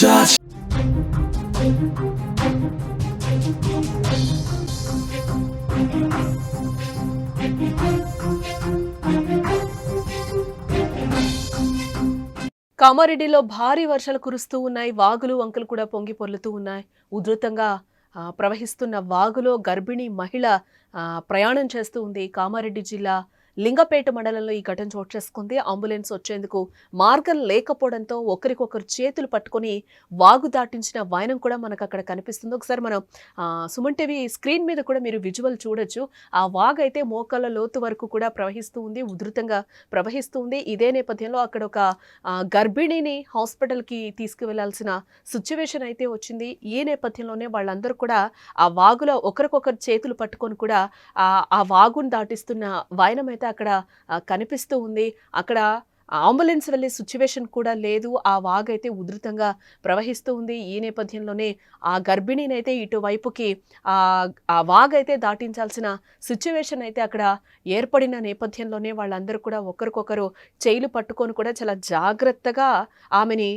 touch. కామారెడ్డిలో భారీ వర్షాలు కురుస్తూ ఉన్నాయి వాగులు వంకలు కూడా పొంగి పొర్లుతూ ఉన్నాయి ఉధృతంగా ప్రవహిస్తున్న వాగులో గర్భిణీ మహిళ ప్రయాణం చేస్తూ ఉంది కామారెడ్డి జిల్లా లింగపేట మండలంలో ఈ ఘటన చోటు చేసుకుంది. అంబులెన్స్ వచ్చేందుకు మార్గం లేకపోవడంతో ఒకరికొకరు చేతులు పట్టుకొని వాగు దాటించిన వాయనం కూడా మనకు అక్కడ కనిపిస్తుంది. ఒకసారి మనం సుమన్ టీవీ స్క్రీన్ మీద కూడా మీరు విజువల్ చూడొచ్చు. ఆ వాగు అయితే మోకాళ్ళ లోతు వరకు కూడా ప్రవహిస్తూ ఉంది ఉధృతంగా ప్రవహిస్తూ ఉంది. ఇదే నేపథ్యంలో అక్కడ ఒక గర్భిణిని హాస్పిటల్కి తీసుకువెళ్ళాల్సిన సిచ్యువేషన్ అయితే వచ్చింది. ఈ నేపథ్యంలోనే వాళ్ళందరూ కూడా ఆ వాగులో ఒకరికొకరు చేతులు పట్టుకొని కూడా ఆ ఆ వాగును దాటిస్తున్న వాయనం అయితే అక్కడ కనిపిస్తూ ఉంది. అక్కడ అంబులెన్స్ వెళ్ళే సిచ్యువేషన్ కూడా లేదు. ఆ వాగ్ అయితే ఉధృతంగా ప్రవహిస్తూ ఉంది. ఈ నేపథ్యంలోనే ఆ గర్భిణినైతే ఇటువైపుకి ఆ ఆ అయితే దాటించాల్సిన సిచ్యువేషన్ అయితే అక్కడ ఏర్పడిన నేపథ్యంలోనే వాళ్ళందరూ కూడా ఒకరికొకరు చేయిలు పట్టుకొని కూడా చాలా జాగ్రత్తగా ఆమెని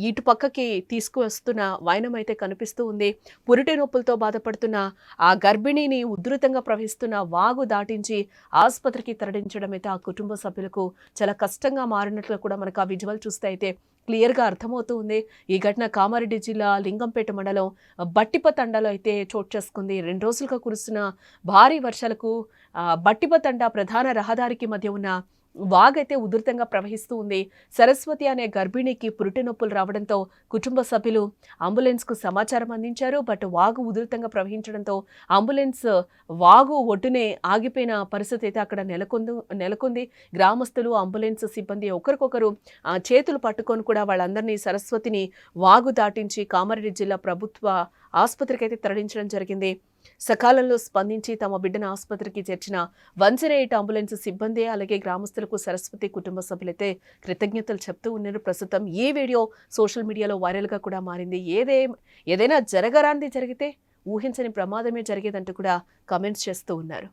ఇటు పక్కకి తీసుకువస్తున్న వైనం అయితే కనిపిస్తూ ఉంది. పురిటి నొప్పులతో బాధపడుతున్న ఆ గర్భిణిని ఉధృతంగా ప్రవహిస్తున్న వాగు దాటించి ఆసుపత్రికి తరలించడం అయితే ఆ కుటుంబ సభ్యులకు చాలా కష్టంగా మారినట్లు కూడా మనకు ఆ విజువల్ చూస్తే అయితే క్లియర్గా అర్థమవుతూ ఉంది. ఈ ఘటన కామారెడ్డి జిల్లా లింగంపేట మండలం బట్టిప అయితే చోటు చేసుకుంది. రెండు రోజులుగా కురుస్తున్న భారీ వర్షాలకు ఆ, బట్టిప ప్రధాన రహదారికి మధ్య ఉన్న వాగైతే ఉధృతంగా ప్రవహిస్తూ ఉంది. సరస్వతి అనే గర్భిణికి పురిటి నొప్పులు రావడంతో కుటుంబ సభ్యులు అంబులెన్స్కు సమాచారం అందించారు. బట్ వాగు ఉధృతంగా ప్రవహించడంతో అంబులెన్స్ వాగు ఒడ్డునే ఆగిపోయిన పరిస్థితి అయితే అక్కడ నెలకొంది నెలకొంది. గ్రామస్తులు అంబులెన్స్ సిబ్బంది ఒకరికొకరు చేతులు పట్టుకొని కూడా వాళ్ళందరినీ సరస్వతిని వాగు దాటించి కామారెడ్డి జిల్లా ప్రభుత్వ ఆసుపత్రికి అయితే తరలించడం జరిగింది. సకాలంలో స్పందించి తమ బిడ్డను ఆసుపత్రికి చేర్చిన వన్ జీరో ఎయిట్ అంబులెన్స్ సిబ్బంది అలాగే గ్రామస్తులకు సరస్వతి కుటుంబ సభ్యులైతే కృతజ్ఞతలు చెప్తూ ఉన్నారు. ప్రస్తుతం ఈ వీడియో సోషల్ మీడియాలో వైరల్గా కూడా మారింది. ఏదే ఏదైనా జరగరాంది జరిగితే ఊహించని ప్రమాదమే జరిగేదంటూ కూడా కమెంట్స్ చేస్తూ ఉన్నారు.